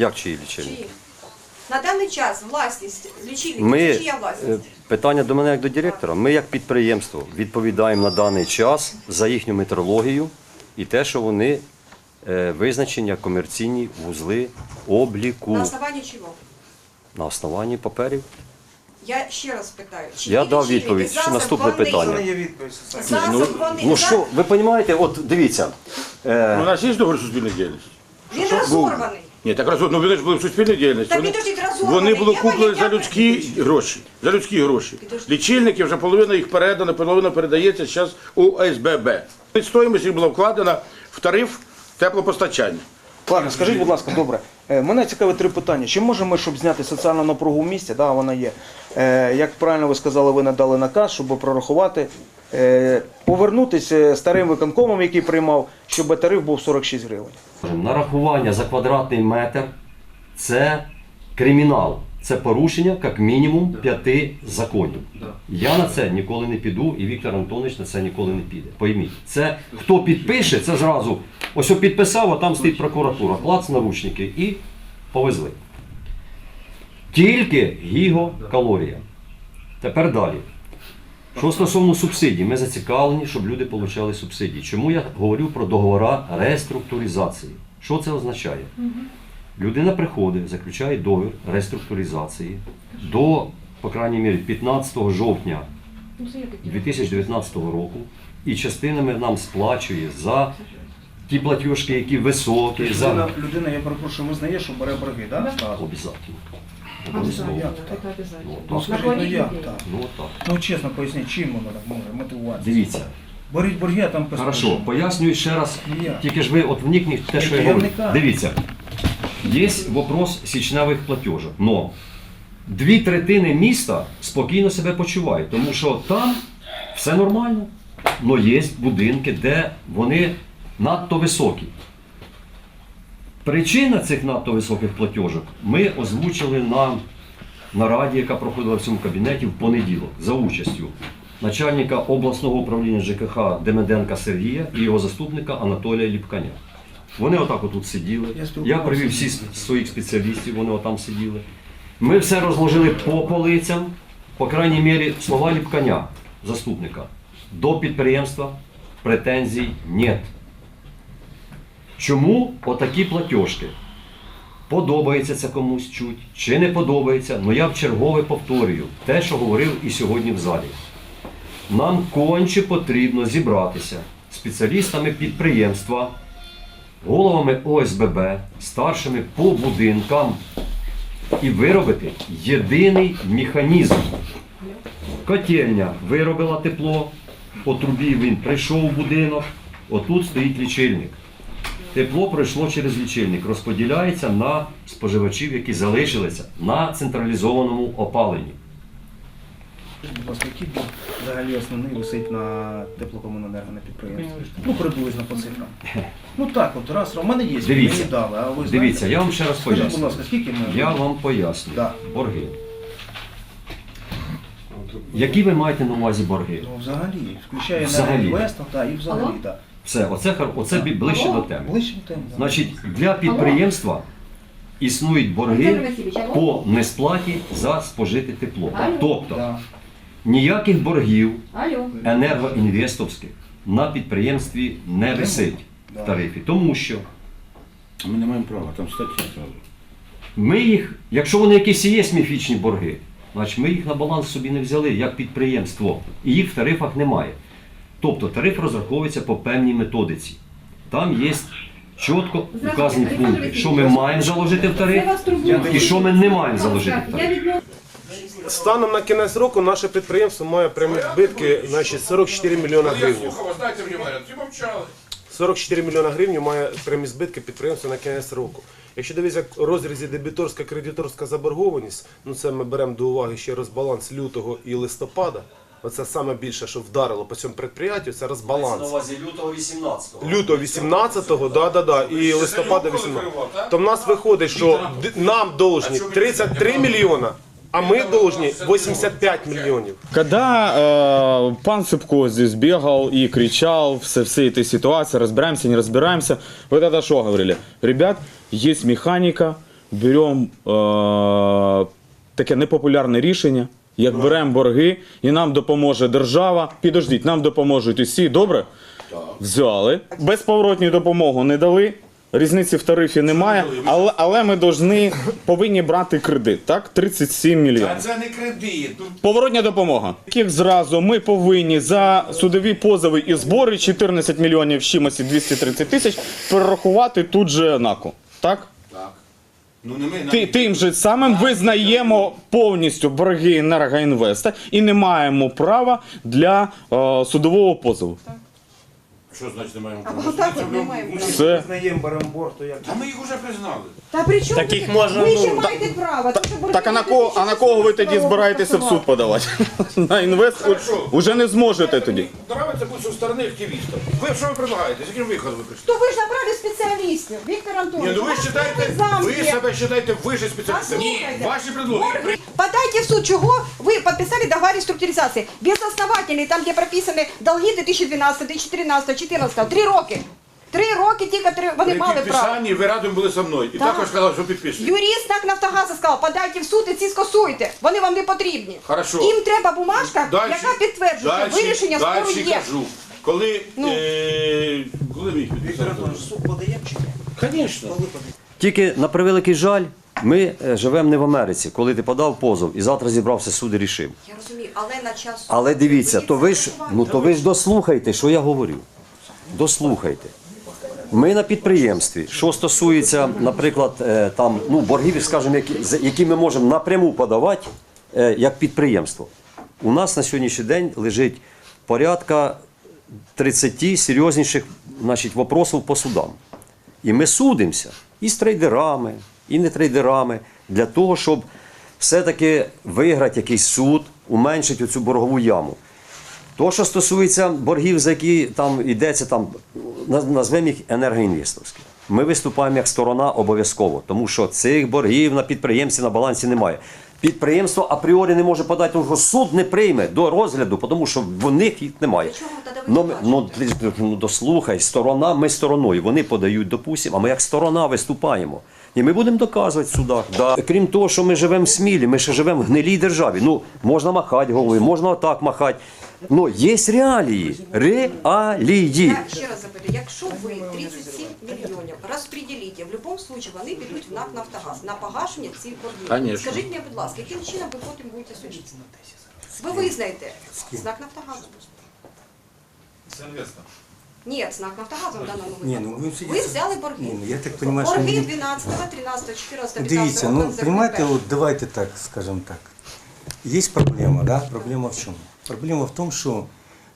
Як чиї лічильники? Чиї? На даний час власність лічильників Ми, це чия е, власність? питання до мене як до директора. Ми як підприємство відповідаємо на даний час за їхню метрологію і те, що вони е, визначені як комерційні вузли обліку На основанні чого? на основанні паперів. Я ще раз питаю. Чи Я дав лічильники? відповідь. Ще наступне вони- питання. Це не є відповідь. Засіб Ну, вони- ну що, ви розумієте, от дивіться. Е, У нас є договір суспільної діяльності? Він розорваний. Ні, так раз, ну вони ж були в суспільній діяльності. Та Вони, підождіть, вони були куплені поняття за людські гроші. За людські гроші. Підождіть. Лічильники вже половина їх передана, половина передається зараз у ОСББ. Стоїмость їх була вкладена в тариф теплопостачання. Ладно, скажіть, будь ласка, добре. е, Мене цікавить три питання. Чи можемо ми, щоб зняти соціальну напругу в місті, да, вона є. Е, як правильно ви сказали, ви надали наказ, щоб прорахувати, е, повернутися старим виконкомом, який приймав, щоб тариф був 46 гривень. Нарахування за квадратний метр це кримінал. Це порушення як мінімум п'яти законів. Я на це ніколи не піду, і Віктор Антонович на це ніколи не піде. Пойміть, це хто підпише, це зразу ось підписав, а там стоїть прокуратура, клац наручники і повезли. Тільки гігокалорія. Тепер далі. Що стосовно субсидій, ми зацікавлені, щоб люди отримали субсидії. Чому я говорю про договори реструктуризації? Що це означає? Людина приходить, заключає договір реструктуризації до, по крайній мірі, 15 жовтня 2019 року і частинами нам сплачує за ті платіжки, які високі, Людина, за людина, я перепрошую, визнає, що бере борги, так? Да? Обов'язково. Это обязательно. Ну скажіть, ну як так? Ну от так. Ну чесно поясніть, чим воно так може мотивуватися? Дивіться. Беріть борги, а там Хорошо, пояснюю ще раз. Тільки ж ви от вникніть в те, що я Я говорю. вникаю. Дивіться, є вопрос січневих платежів. Но дві третини міста спокійно себе почувають, тому що там все нормально. Но є будинки, де вони надто високі. Причина цих надто високих платежок ми озвучили на нараді, яка проходила в цьому кабінеті в понеділок за участю начальника обласного управління ЖКХ Демеденка Сергія і його заступника Анатолія Ліпканя. Вони отак отут сиділи. Я привів з всі своїх спеціалістів, вони отам сиділи. Ми все розложили по полицям, по крайній мірі, слова Ліпканя, заступника. До підприємства претензій нет. Чому отакі платіжки? Подобається це комусь чуть, чи не подобається, але я в чергове повторюю те, що говорив і сьогодні в залі. Нам конче потрібно зібратися спеціалістами підприємства, головами ОСББ, старшими по будинкам і виробити єдиний механізм. Котельня виробила тепло, по трубі він прийшов у будинок, отут стоїть лічильник. Тепло пройшло через лічильник, розподіляється на споживачів, які залишилися на централізованому опаленні. Скажіть, будь ласка, який борг взагалі основний висить на теплокомуненерго на підприємстві? Ну, приблизно по цифрам. Ну так, от раз, у мене є, Дивіться. мені дали, а ви знаєте? Дивіться, я вам ще раз Скажіть, будь ласка, скільки ми? Я вам поясню. Да. Борги. Які ви маєте на увазі борги? Ну, взагалі, включає Взагалі. на інвестор, так, і взагалі, Алло? так. Все, оце, оце бі- ближче до теми. Ближче до теми. да. Значить, для підприємства існують борги Васильович, алло? по несплаті за спожите тепло. Алло? Тобто Да. ніяких боргів Алло. енергоінвестовських на підприємстві не висить Да. в тарифі, тому що Ми не маємо права, там стаття зразу. Ми їх, якщо вони якісь і є міфічні борги, значить ми їх на баланс собі не взяли як підприємство, і їх в тарифах немає. Тобто тариф розраховується по певній методиці. Там є чітко указані пункти, що ми маємо заложити в тариф і що ми не маємо заложити в тариф. Станом на кінець року наше підприємство має прямі збитки значить, 44 мільйона гривень. вас дайте мені говорять, всі мовчали. 44 мільйона гривень має прямі збитки підприємства на кінець року. Якщо дивитися в розрізі дебіторська кредиторська заборгованість, ну це ми беремо до уваги ще розбаланс лютого і листопада. Оце саме більше, що вдарило по цьому підприємству, це розбаланс. увазі лютого 18-го. Лютого 18-го, да, да, да, і листопада 18-го. То в нас виходить, що д- нам должні 33 мільйона, а ми должні 85 мільйонів. Когда э, пан Цыпко здесь бегал и кричал все, всей этой ситуации, разбираемся, не разбираемся, вы тогда что говорили? Ребят, есть механика, беремо е, таке непопулярне рішення, як беремо борги, і нам допоможе держава. Підождіть, нам допоможуть усі, добре? Взяли. Безповоротні допомогу не дали. Різниці в тарифі немає, але, але ми должны, повинні брати кредит, так? 37 мільйонів. це не кредит. Тут Поворотня допомога. Яких зразу ми повинні за судові позови і збори 14 мільйонів з чимось і 230 тисяч перерахувати тут же НАКу. Так? Так. Ну не ми Ти, тим же самим визнаємо повністю борги енергоінвеста і не маємо права для е, судового позову. Що значить не маємо А права? отак от не маємо права. Це Знаємо барамбор, то як. Та ми їх вже признали. Та при чому Таких ви- можна, ви ще ну, маєте право. Тому що так, а на кого, а на кого ви тоді збираєтеся в суд подавати? На інвест Хорошо. уже не зможете тоді. Нравиться бути зі сторони активістів. Ви що ви предлагаєте? З яким виходом ви прийшли? То ви ж набрали спеціалістів, Віктор Ні, Антонович. ну ви у вас считаєте, новий зам ви є. себе вважаєте вище спеціалістом. Ні, Послухайте. ваші предлоги. Борги. Подайте в суд, чего вы подписали договор реструктуризации. Безосновательный, там, где прописаны долги 2012, 2013, 2014, три роки. Три роки ті, які вони При мали право. підписанні ви разом були зі мною. І Так. також сказали, що підписуєте. Юрист НАК Нафтогазу сказав, подайте в суд і ці скасуйте. Вони вам не потрібні. Хорошо. Їм треба бумажка, Дальше- яка підтверджує, що дальше- вирішення спору дальше є. кажу. Коли, Ну. е, коли ви їх підписали? суд подаємо чи ні? Звісно. Тільки на превеликий жаль, ми е, живемо не в Америці, коли ти подав позов і завтра зібрався суд і рішив. Я розумію, але на час. Але дивіться, то ви ж ну то ви ж дослухайте, що я говорю. Дослухайте. Ми на підприємстві, що стосується, наприклад, е, там ну боргів, скажімо, які, які ми можемо напряму подавати е, як підприємство. У нас на сьогоднішній день лежить порядка 30 серйозніших значить, вопросів по судам. І ми судимося і з трейдерами, і не трейдерами, для того, щоб все-таки виграти якийсь суд, уменшити цю боргову яму. То, що стосується боргів, за які там йдеться, там, назвемо їх енергоінвесторські. Ми виступаємо як сторона обов'язково, тому що цих боргів на підприємстві на балансі немає. Підприємство апріорі не може подати, тому що суд не прийме до розгляду, тому що в них їх немає. Ну, ну, ну, дослухай, сторона, ми стороною. Вони подають, допустимо, а ми як сторона виступаємо. І ми будемо доказувати в судах. Да. Крім того, що ми живемо в смілі, ми ще живемо в гнилій державі. Ну, можна махати головою, можна отак махати. Ну, є реалії. Реалії. Я ще раз запитую, якщо ви 37 мільйонів розподілите, в будь-якому випадку вони підуть в НАК «Нафтогаз» на погашення цих боргів. Конечно. Скажіть мені, будь ласка, яким чином ви потім будете судитися? Ви визнаєте з НАК «Нафтогазу». Ні, з НАК «Нафтогазом в даному Не, випадку. ну вы Ви взяли борги. Не, ну я так понимаю, что... Борги не- 12, 13, 14, 15 Дивіться, ну, з понимаете, вот давайте так, скажем так. Есть проблема, да? Проблема в чому? Проблема в тому, що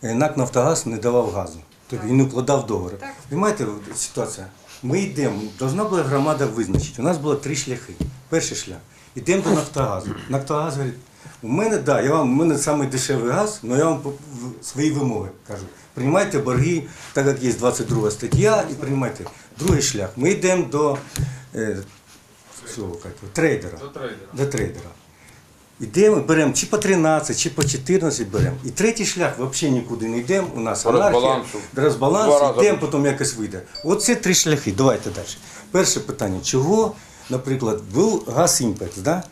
е, НАК «Нафтогаз» не давав газу. Тобто він не укладав договори. Понимаєте, ситуація? Ми йдемо, должна була громада визначити. У нас було три шляхи. Перший шлях. Йдемо до Нафтогазу. Нафтогаз говорить, у мене, да, я вам, у мене самий дешевий газ, але я вам свої вимоги кажу. Приймайте борги, так як є 22 стаття, і приймайте. Другий шлях. Ми йдемо до е, цього, як трейдера. До трейдера. До трейдера. Йдемо, беремо чи по 13, чи по 14 беремо. І третій шлях взагалі нікуди не йдемо. У нас анархія, розбалансу. Два розбаланс, рази йдемо, потім якось вийде. Оце три шляхи. Давайте далі. Перше питання. Чого, наприклад, був газ імпекс, да?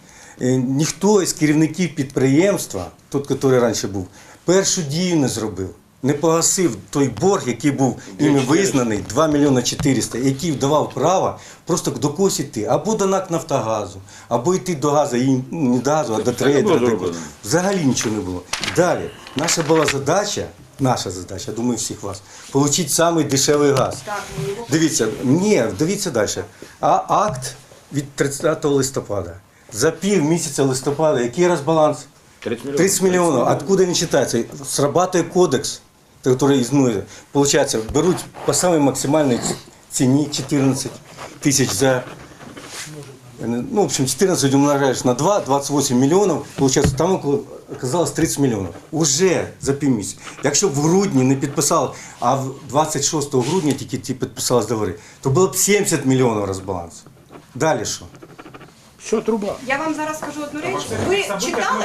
Е, ніхто із керівників підприємства, той, який раніше був, першу дію не зробив. Не погасив той борг, який був іми визнаний, 2 мільйони 400, який давав право просто до когось йти, або до НАК Нафтогазу, або йти до газу, і, ну, не до газу, а до трейдера. такого. Взагалі нічого не було. Далі, наша була задача, наша задача, я думаю, всіх вас, отримати самий дешевий газ. Його Дивіться, ні, дивіться далі. А акт від 30 листопада. За пів місяця листопада, який розбаланс? 30 мільйонів. 30 миллионов. Откуда він читається? Срабатує кодекс, який існує. Получається, беруть по самій максимальній ціні 14 тисяч за ну, в общем, 14 умножаешь на 2, 28 миллионов, получается, там около, оказалось 30 миллионов. Уже за півмісяця. Якщо б в грудні не підписали, а 26 грудня тільки ті договори, то було б 70 мільйонів розбалансу. Далі що? Що труба? Я вам зараз скажу одну річ. Ви читали?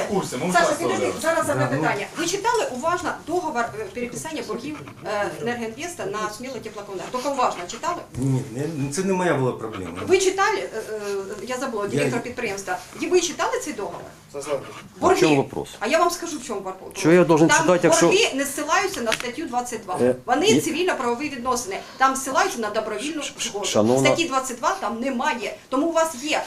Саша, підожди, зараз одне питання. Ви читали уважно договор е, переписання боргів е, Енергоінвеста на сміло теплокомунер? Тільки уважно читали? Ні, не- це не моя була проблема. Ви читали, е, е, я забула, директор підприємства, і ви читали цей договор? Борги. в чому вопрос? А я вам скажу, в чому вопрос. Що я должен Там читати, якщо- борги не ссилаються на статтю 22. Е, Вони є- цивільно-правові відносини. Там ссилаються на добровільну згоду. шановна- Статті 22 там немає. Тому у вас є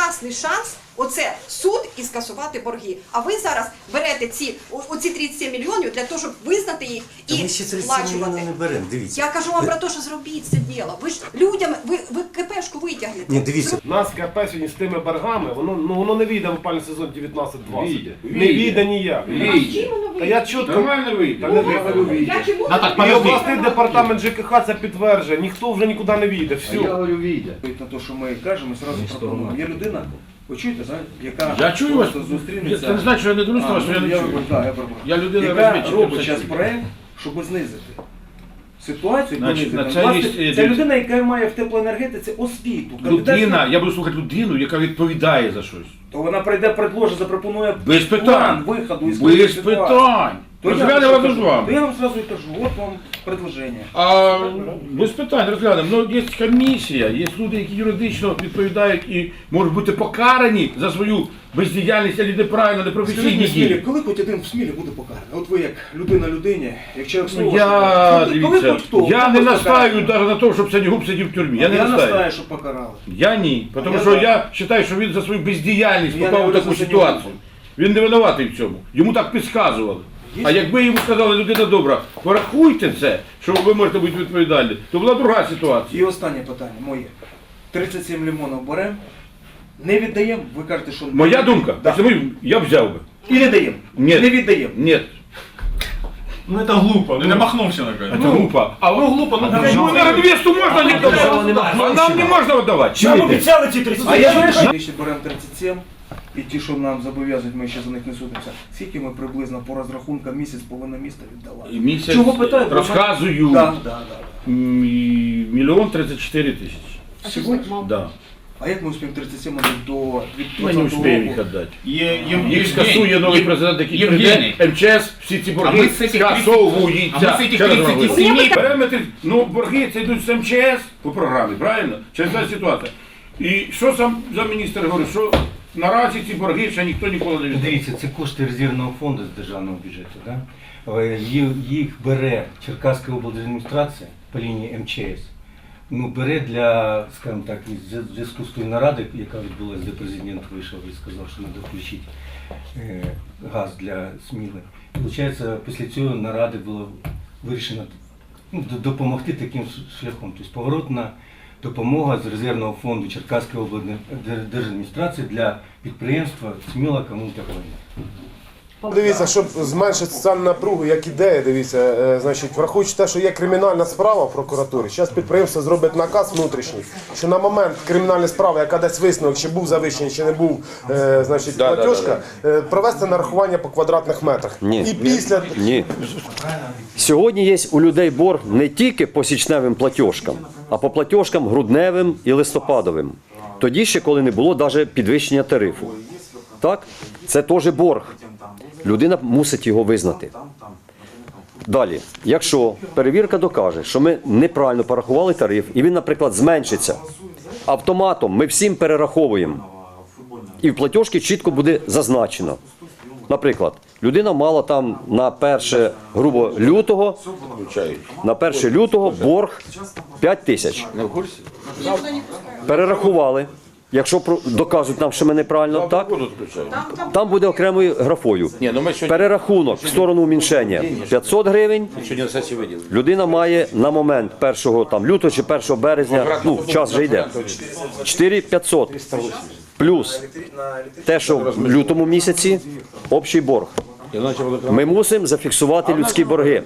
прекрасний шанс оце суд і скасувати борги. А ви зараз берете ці оці 37 мільйонів для того, щоб визнати їх Та і ми ще 37 сплачувати. мільйонів не беремо, дивіться. Я кажу вам про те, що зробіть це діло. Ви ж людям, ви, ви КПшку витягнете. Ні, дивіться, Нас КП сьогодні з тими боргами, воно, ну, воно не вийде в опальний сезон 19-20. Вийде. Не вийде ніяк. Та я чітко... Нормально вийде. Та не вийде. Я чому І обласний департамент ЖКХ це підтверджує. Ніхто вже нікуди не вийде. Все. говорю, вийде. на те, що ми кажемо, зразу пропонуємо. Є людина, ви чуєте, яка Я чую вас. просто зустрінеться. Це не значить, що я не дивлюсь А, вас, що я ну, не я чую. да, я перепрошую. Я людина яка розмічена, робить зараз чую. проект, щоб знизити ситуацію. Значить, на це Власне, є, Це дивіться. людина, яка має в теплоенергетиці освіту. Людина, я буду слухати людину, яка відповідає за щось. То вона прийде, предложить, запропонує Без план питань. виходу із Без ситуації. питань. То я, Розглянемо разом з вами. То я вам зразу і кажу, от вам предложення. А без питань розглянемо. Ну є комісія, є люди, які юридично відповідають і можуть бути покарані за свою бездіяльність, або неправильно, непрофесійні Скажіть мені, Смілі, дії. коли хоч один в Смілі буде покараний? От ви як людина людині, як чоловік Ну, я скажіть, коли дивіться, хоч хто я буде не покараний? настаю навіть на тому, щоб Сенігуб сидів в тюрмі. Я не настаю. настаю, щоб покарали. Я ні. Тому я що за. я вважаю, що він за свою бездіяльність Я не попав у таку за ситуацію. Він не винуватий в цьому. Йому так підказували. А якби йому сказали, людина добра, порахуйте це, що ви можете бути відповідальні, то була друга ситуація. І останнє питання моє. 37 лимонів беремо, не віддаємо, ви кажете, що... Моя думка, Да. я б взяв би. І не даємо. Ні. Не віддаємо. Ні. Ну это глупо, ну не махнулся на Це глупо. А ну глупо, ну ну, на невесту можна не давати, а нам не можна віддавати. Нам обіцяли ці 30 А я знаю, що якщо беремо 37, і ті, що нам зобов'язують, ми ще за них не судимося. Скільки ми приблизно по розрахункам місяць повинно місто віддавати? Місяць Чого питаю? розказую Да, да, да. м, мільйон 34 тисячі. Сьогодні? Да. А як ми успіємо 37 отдати до Ми не 2020 успіємо їх року? віддати. Є, є, Їх скасує новий президент, який прийде, МЧС, всі ці А борги з цих 30 скасовуються. а ми з цих Ще раз 37 говорю. Периметр, ну борги це йдуть з МЧС по програмі, правильно? Через ця ситуація. І що сам замміністр говорить, що наразі ці борги ще ніхто ніколи не віддає. Дивіться, це кошти резервного фонду з державного бюджету. Да? Е, Їх, бере Черкаська облдержадміністрація по лінії МЧС. Ну, бере для, скажімо так, зв'язку з тою нарадою, яка відбулася, де президент вийшов і сказав, що треба включити е, газ для Сміли. Получається, після цього наради було вирішено ну, допомогти таким шляхом. Тобто поворотна допомога з резервного фонду Черкаської облдержадміністрації для підприємства Сміла комунтехнологія. Дивіться, щоб зменшити соціальну напругу, як ідея, дивіться, е, значить, враховуючи те, що є кримінальна справа в прокуратурі, зараз підприємство зробить наказ внутрішній, що на момент кримінальної справи, яка дасть висновок, чи був завищений, чи не був, е, значить, платіжка, е, провести нарахування по квадратних метрах. Ні. І після Ні. Сьогодні є у людей борг не тільки по січневим платіжкам, а по платіжкам грудневим і листопадовим. Тоді ще, коли не було навіть підвищення тарифу. Так? Це теж борг. Людина мусить його визнати. Далі, якщо перевірка докаже, що ми неправильно порахували тариф, і він, наприклад, зменшиться автоматом, ми всім перераховуємо. І в платіжці чітко буде зазначено. Наприклад, людина мала там на 1 грубо лютого, на 1 лютого борг 5 тисяч. Перерахували. Якщо про- докажуть нам, що ми неправильно, так? Там буде окремою графою. Ну Перерахунок в сторону уміншення 500 гривень. Людина має на момент 1 там, лютого чи 1 березня, ну час вже йде. 4500 плюс те, що в лютому місяці общий борг. Ми мусимо зафіксувати людські борги.